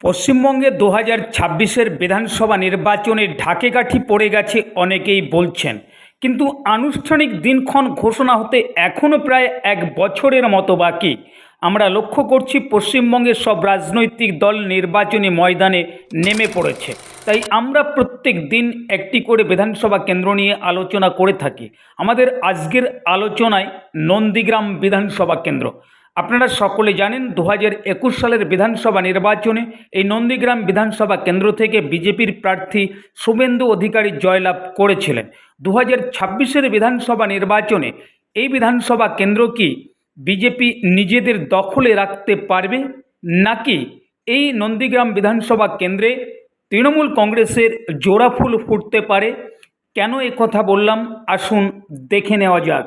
পশ্চিমবঙ্গে দু হাজার ছাব্বিশের বিধানসভা নির্বাচনে ঢাকেকাঠি পড়ে গেছে অনেকেই বলছেন। কিন্তু আনুষ্ঠানিক দিনক্ষণ ঘোষণা হতে এখনও প্রায় এক বছরের মতো বাকি। আমরা লক্ষ্য করছি পশ্চিমবঙ্গের সব রাজনৈতিক দল নির্বাচনী ময়দানে নেমে পড়েছে। তাই আমরা প্রত্যেক দিন একটি করে বিধানসভা কেন্দ্র নিয়ে আলোচনা করে থাকি। আমাদের আজকের আলোচনায় নন্দীগ্রাম বিধানসভা কেন্দ্র। আপনারা সকলে জানেন দু একুশ সালের বিধানসভা নির্বাচনে এই নন্দীগ্রাম বিধানসভা কেন্দ্র থেকে বিজেপির প্রার্থী শুভেন্দু অধিকারী জয়লাভ করেছিলেন। দু হাজার বিধানসভা নির্বাচনে এই বিধানসভা কেন্দ্র কি বিজেপি নিজেদের দখলে রাখতে পারবে, নাকি এই নন্দীগ্রাম বিধানসভা কেন্দ্রে তৃণমূল কংগ্রেসের জোড়া ফুল ফুটতে পারে? কেন কথা বললাম? আসুন দেখে নেওয়া যাক।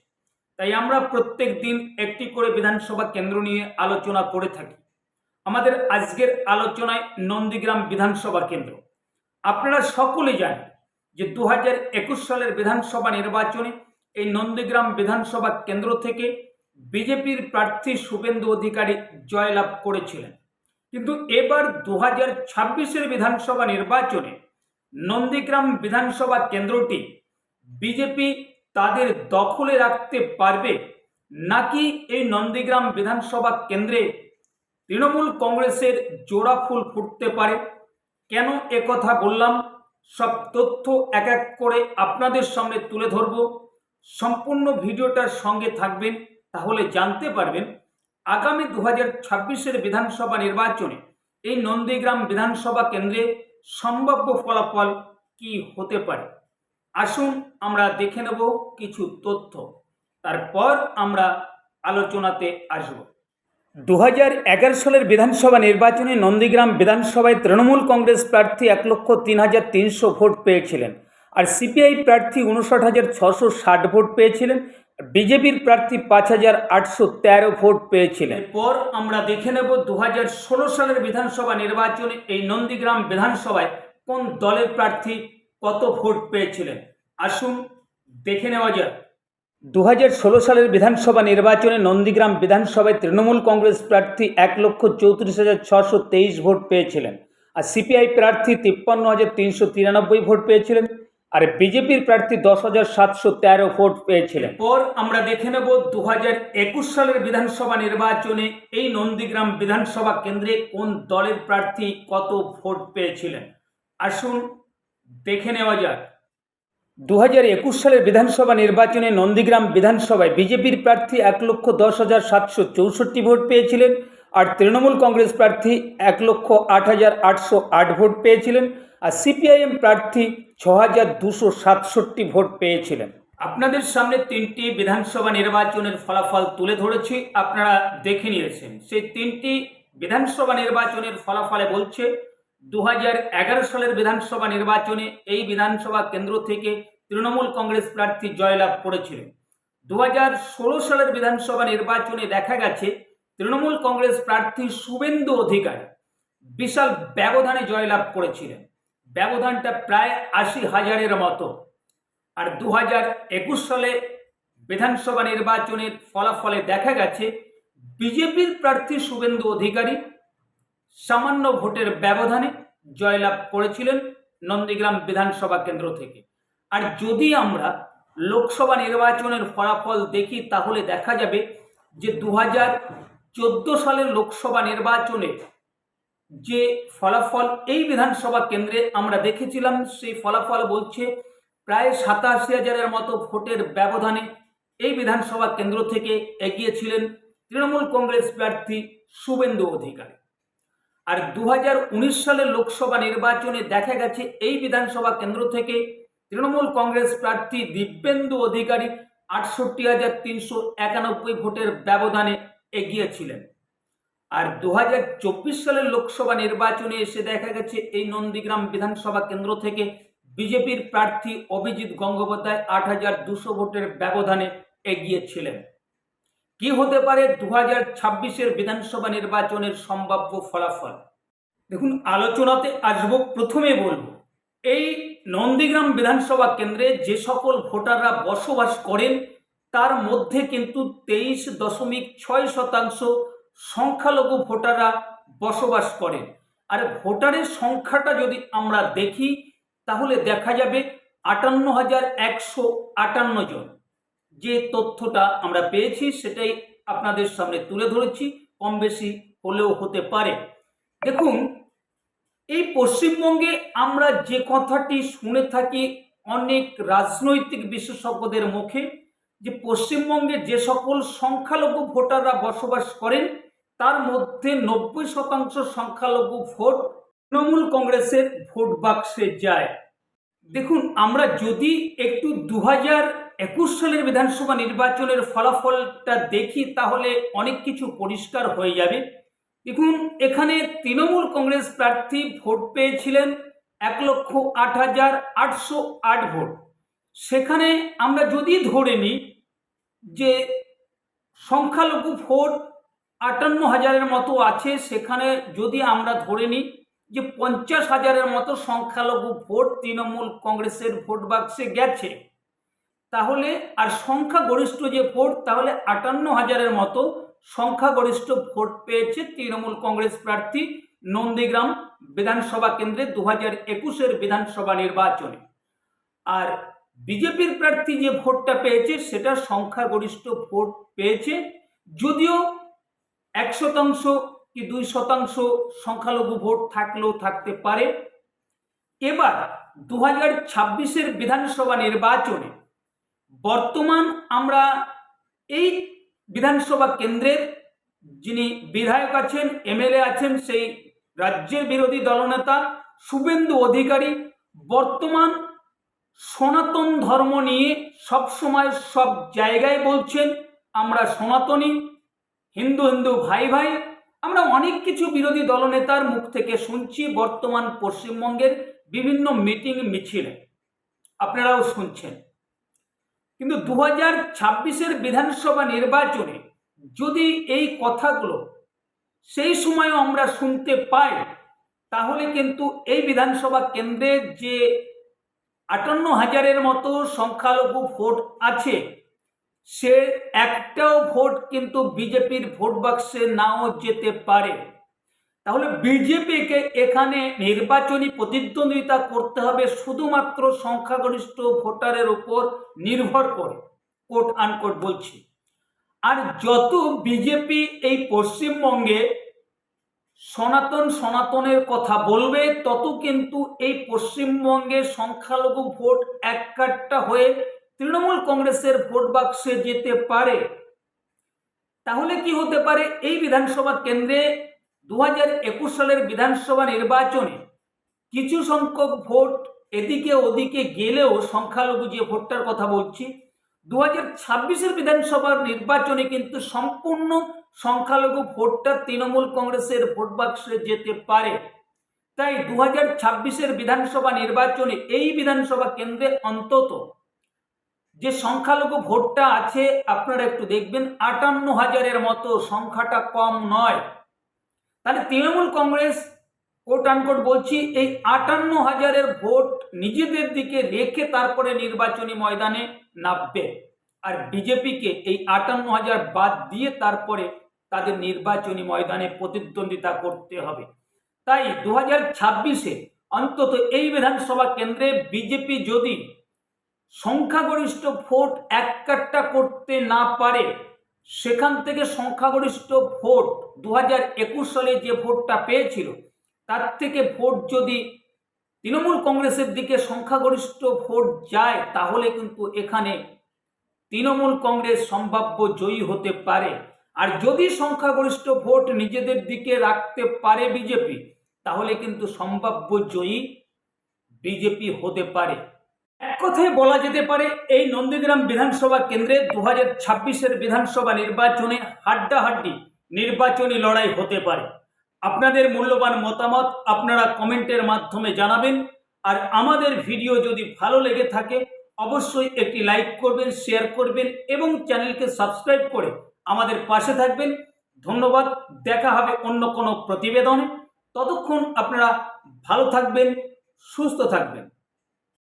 তাই আমরা প্রত্যেক দিন একটি করে বিধানসভা কেন্দ্র নিয়ে আলোচনা করে থাকি। আমাদের আজকের আলোচনায় নন্দীগ্রাম বিধানসভা কেন্দ্র। আপনারা সকলে জানেন যে দু একুশ সালের বিধানসভা নির্বাচনে এই নন্দীগ্রাম বিধানসভা কেন্দ্র থেকে বিজেপির প্রার্থী শুভেন্দু অধিকারী জয়লাভ করেছিলেন। কিন্তু এবার দু হাজার ছাব্বিশের বিধানসভা নির্বাচনে নন্দীগ্রাম বিধানসভা কেন্দ্রটি বিজেপি তাদের দখলে রাখতে পারবে? নাকি এই নন্দীগ্রাম বিধানসভা কেন্দ্রে তৃণমূল কংগ্রেসের জোড়া ফুল ফুটতে পারে? কেন কথা বললাম? সব তথ্য এক এক করে আপনাদের সামনে তুলে ধরব। সম্পূর্ণ ভিডিওটার সঙ্গে থাকবেন, তাহলে জানতে পারবেন আগামী দু হাজার ছাব্বিশের বিধানসভা নির্বাচনে এই নন্দীগ্রাম বিধানসভা কেন্দ্রে সম্ভাব্য ফলাফল কি হতে পারে। আসুন আমরা দেখে নেব কিছু তথ্য। তারপর আমরা আলোচনাতে আসব। দু হাজার এগারো সালের বিধানসভা নির্বাচনে নন্দীগ্রাম বিধানসভায় তৃণমূল কংগ্রেস প্রার্থী এক লক্ষ তিন হাজার তিনশো ভোট পেয়েছিলেন আর সিপিআই প্রার্থী উনষাট হাজার ছশো ষাট ভোট পেয়েছিলেন। বিজেপির প্রার্থী পাঁচ হাজার আটশো তেরো ভোট পেয়েছিলেন। পর আমরা দেখে নেব দু হাজার ষোলো সালের বিধানসভা নির্বাচনে এই নন্দীগ্রাম বিধানসভায় কোন দলের প্রার্থী কত ভোট পেয়েছিলেন? আসুন দেখে নেওয়া যাক। দু হাজার ষোলো সালের বিধানসভা নির্বাচনে নন্দীগ্রাম বিধানসভায় তৃণমূল কংগ্রেস প্রার্থী এক লক্ষ চৌত্রিশ হাজার ছশো তেইশ ভোট পেয়েছিলেন। আর সিপিআই প্রার্থী তিপ্পান্ন হাজার তিনশো তিরানব্বই ভোট পেয়েছিলেন। আর বিজেপির প্রার্থী দশ হাজার সাতশো তেরো ভোট পেয়েছিলেন। পর আমরা দেখে নেব দু হাজার একুশ সালের বিধানসভা নির্বাচনে এই নন্দীগ্রাম বিধানসভা কেন্দ্রে কোন দলের প্রার্থী কত ভোট পেয়েছিলেন। আসুন দেখে নেওয়া যাক। দু হাজার একুশ সালের বিধানসভা নির্বাচনে নন্দীগ্রাম বিধানসভায় বিজেপির প্রার্থী এক লক্ষ দশ হাজার সাতশো চৌষট্টি ভোট পেয়েছিলেন আর তৃণমূল কংগ্রেস প্রার্থী এক লক্ষ আট হাজার আটশো আট ভোট পেয়েছিলেন আর সিপিআইএম প্রার্থী ছ হাজার দুশো সাতষট্টি ভোট পেয়েছিলেন। আপনাদের সামনে তিনটি বিধানসভা নির্বাচনের ফলাফল তুলে ধরেছি, আপনারা দেখে নিয়েছেন। সেই তিনটি বিধানসভা নির্বাচনের ফলাফলে বলছে দু হাজার এগারো সালের বিধানসভা নির্বাচনে এই বিধানসভা কেন্দ্র থেকে তৃণমূল কংগ্রেস প্রার্থী জয়লাভ করেছিলেন। দু হাজার ষোলো সালের বিধানসভা নির্বাচনে দেখা গেছে, তৃণমূল কংগ্রেস প্রার্থী শুভেন্দু অধিকারী বিশাল ব্যবধানে জয়লাভ করেছিলেন। ব্যবধানটা প্রায় আশি হাজারের মতো। আর দু একুশ সালে বিধানসভা নির্বাচনের ফলাফলে দেখা গেছে, বিজেপির প্রার্থী শুভেন্দু অধিকারী সামান্য ভোটের ব্যবধানে জয়লাভ করেছিলেন নন্দীগ্রাম বিধানসভা কেন্দ্র থেকে। আর যদি আমরা লোকসভা নির্বাচনের ফলাফল দেখি, তাহলে দেখা যাবে যে দু চোদ্দ সালের লোকসভা নির্বাচনে যে ফলাফল এই বিধানসভা কেন্দ্রে আমরা দেখেছিলাম, সেই ফলাফল বলছে প্রায় সাতাশি হাজারের মতো ভোটের ব্যবধানে এই বিধানসভা কেন্দ্র থেকে এগিয়েছিলেন তৃণমূল কংগ্রেস প্রার্থী শুভেন্দু অধিকারী। আর দু হাজার উনিশ সালের লোকসভা নির্বাচনে দেখা গেছে এই বিধানসভা কেন্দ্র থেকে তৃণমূল কংগ্রেস প্রার্থী দিব্যেন্দু অধিকারী আটষট্টি হাজার তিনশো একানব্বই ভোটের ব্যবধানে এগিয়েছিলেন। আর দু হাজার চব্বিশ সালের লোকসভা নির্বাচনে এসে দেখা গেছে এই নন্দীগ্রাম বিধানসভা কেন্দ্র থেকে বিজেপির প্রার্থী অভিজিৎ গঙ্গোপাধ্যায় আট হাজার দুশো ভোটের ব্যবধানে এগিয়েছিলেন। কি হতে পারে দু হাজার ছাব্বিশের বিধানসভা নির্বাচনের সম্ভাব্য ফলাফল? দেখুন, আলোচনাতে আসব, প্রথমে বলব, এই নন্দীগ্রাম বিধানসভা কেন্দ্রে যে সকল ভোটাররা বসবাস করেন, তার মধ্যে কিন্তু তেইশ দশমিক ছয় শতাংশ সংখ্যালঘু ভোটাররা বসবাস করেন। আর ভোটারের সংখ্যাটা যদি আমরা দেখি, তাহলে দেখা যাবে আটান্ন হাজার একশো আটান্ন জন। যে তথ্যটা আমরা পেয়েছি সেটাই আপনাদের সামনে তুলে ধরেছি, কম বেশি হলেও হতে পারে। দেখুন, এই পশ্চিমবঙ্গে আমরা যে কথাটি শুনে থাকি অনেক রাজনৈতিক বিশেষজ্ঞদের মুখে, যে পশ্চিমবঙ্গে যে সকল সংখ্যালঘু ভোটাররা বসবাস করেন, তার মধ্যে নব্বই শতাংশ সংখ্যালঘু ভোট তৃণমূল কংগ্রেসের ভোট বাক্সে যায়। দেখুন, আমরা যদি একটু দু হাজার একুশ সালের বিধানসভা নির্বাচনের ফলাফলটা দেখি তাহলে অনেক কিছু পরিষ্কার হয়ে যাবে। দেখুন, এখানে তৃণমূল কংগ্রেস প্রার্থী ভোট পেয়েছিলেন এক লক্ষ আট হাজার আটশো আট ভোট। সেখানে আমরা যদি ধরে নিই যে সংখ্যালঘু ভোট আটান্ন হাজারের মতো আছে, সেখানে যদি আমরা ধরে নিই যে পঞ্চাশ হাজারের মতো সংখ্যালঘু ভোট তৃণমূল কংগ্রেসের ভোট বাক্সে গেছে তাহলে আর সংখ্যাগরিষ্ঠ যে ভোট, তাহলে আটান্ন হাজারের মতো সংখ্যাগরিষ্ঠ ভোট পেয়েছে তৃণমূল কংগ্রেস প্রার্থী নন্দীগ্রাম বিধানসভা কেন্দ্রে দু হাজার একুশের বিধানসভা নির্বাচনে। আর বিজেপির প্রার্থী যে ভোটটা পেয়েছে, সেটা সংখ্যাগরিষ্ঠ ভোট পেয়েছে, যদিও এক শতাংশ কি দুই শতাংশ সংখ্যালঘু ভোট থাকলেও থাকতে পারে। এবার দু হাজার ছাব্বিশের বিধানসভা নির্বাচনে বর্তমান আমরা এই বিধানসভা কেন্দ্রের যিনি বিধায়ক আছেন, এমএলএ আছেন, সেই রাজ্যের বিরোধী দলনেতা শুভেন্দু অধিকারী বর্তমান সনাতন ধর্ম নিয়ে সব সময় সব জায়গায় বলছেন, আমরা সনাতনী, হিন্দু হিন্দু ভাই ভাই, আমরা অনেক কিছু বিরোধী দলনেতার মুখ থেকে শুনছি, বর্তমান পশ্চিমবঙ্গের বিভিন্ন মিটিং মিছিলে। আপনারাও শুনছেন। কিন্তু দু হাজার ছাব্বিশের বিধানসভা নির্বাচনে যদি এই কথাগুলো সেই সময়ও আমরা শুনতে পাই, তাহলে কিন্তু এই বিধানসভা কেন্দ্রে যে আটান্ন হাজারের মতো সংখ্যালঘু ভোট আছে, সে একটাও ভোট কিন্তু বিজেপির ভোট বাক্সে নাও যেতে পারে। তাহলে বিজেপিকে এখানে নির্বাচনী প্রতিদ্বন্দ্বিতা করতে হবে শুধুমাত্র সংখ্যাগরিষ্ঠ ভোটারের উপর নির্ভর করে কোট আনকোট বলছি। আর যত বিজেপি এই পশ্চিমবঙ্গে সনাতন সনাতনের কথা বলবে, তত কিন্তু এই পশ্চিমবঙ্গে সংখ্যালঘু ভোট এক কাট্টা হয়ে তৃণমূল কংগ্রেসের ভোট বাক্সে যেতে পারে। তাহলে কি হতে পারে? এই বিধানসভা কেন্দ্রে দু হাজার একুশ সালের বিধানসভা নির্বাচনে কিছু সংখ্যক ভোট এদিকে ওদিকে গেলেও সংখ্যালঘু যে ভোটটার কথা বলছি দু হাজার ছাব্বিশের বিধানসভার নির্বাচনে কিন্তু সম্পূর্ণ সংখ্যালঘু ভোটটা তৃণমূল কংগ্রেসের ভোট বাক্সে যেতে পারে। তাই দু হাজার ছাব্বিশের বিধানসভা নির্বাচনে এই বিধানসভা কেন্দ্রে অন্তত যে সংখ্যালঘু ভোটটা আছে, আপনারা একটু দেখবেন, আটান্ন হাজারের মতো সংখ্যাটা কম নয়। তাহলে তৃণমূল কংগ্রেস কোট আনকোট বলছি, এই আটান্ন হাজারের ভোট নিজেদের দিকে রেখে তারপরে নির্বাচনী ময়দানে নামবে। আর বিজেপিকে এই আটান্ন হাজার বাদ দিয়ে তারপরে তাদের নির্বাচনী ময়দানে প্রতিদ্বন্দ্বিতা করতে হবে। তাই দু হাজার ছাব্বিশে অন্তত এই বিধানসভা কেন্দ্রে বিজেপি যদি সংখ্যাগরিষ্ঠ ভোট এক করতে না পারে সেখান থেকে সংখ্যাগরিষ্ঠ ভোট দু হাজার একুশ সালে যে ভোটটা পেয়েছিল, তার থেকে ভোট যদি তৃণমূল কংগ্রেসের দিকে সংখ্যাগরিষ্ঠ ভোট যায়, তাহলে কিন্তু এখানে তৃণমূল কংগ্রেস সম্ভাব্য জয়ী হতে পারে। আর যদি সংখ্যাগরিষ্ঠ ভোট নিজেদের দিকে রাখতে পারে বিজেপি, তাহলে কিন্তু সম্ভাব্য জয়ী বিজেপি হতে পারে। কথায় বলা যেতে পারে, এই নন্দীগ্রাম বিধানসভা কেন্দ্রে দু হাজার ছাব্বিশের বিধানসভা নির্বাচনে হাড্ডাহাড্ডি নির্বাচনী লড়াই হতে পারে। আপনাদের মূল্যবান মতামত আপনারা কমেন্টের মাধ্যমে জানাবেন, আর আমাদের ভিডিও যদি ভালো লেগে থাকে, অবশ্যই একটি লাইক করবেন, শেয়ার করবেন এবং চ্যানেলকে সাবস্ক্রাইব করে আমাদের পাশে থাকবেন। ধন্যবাদ, দেখা হবে অন্য কোনো প্রতিবেদনে। ততক্ষণ আপনারা ভালো থাকবেন, সুস্থ থাকবেন।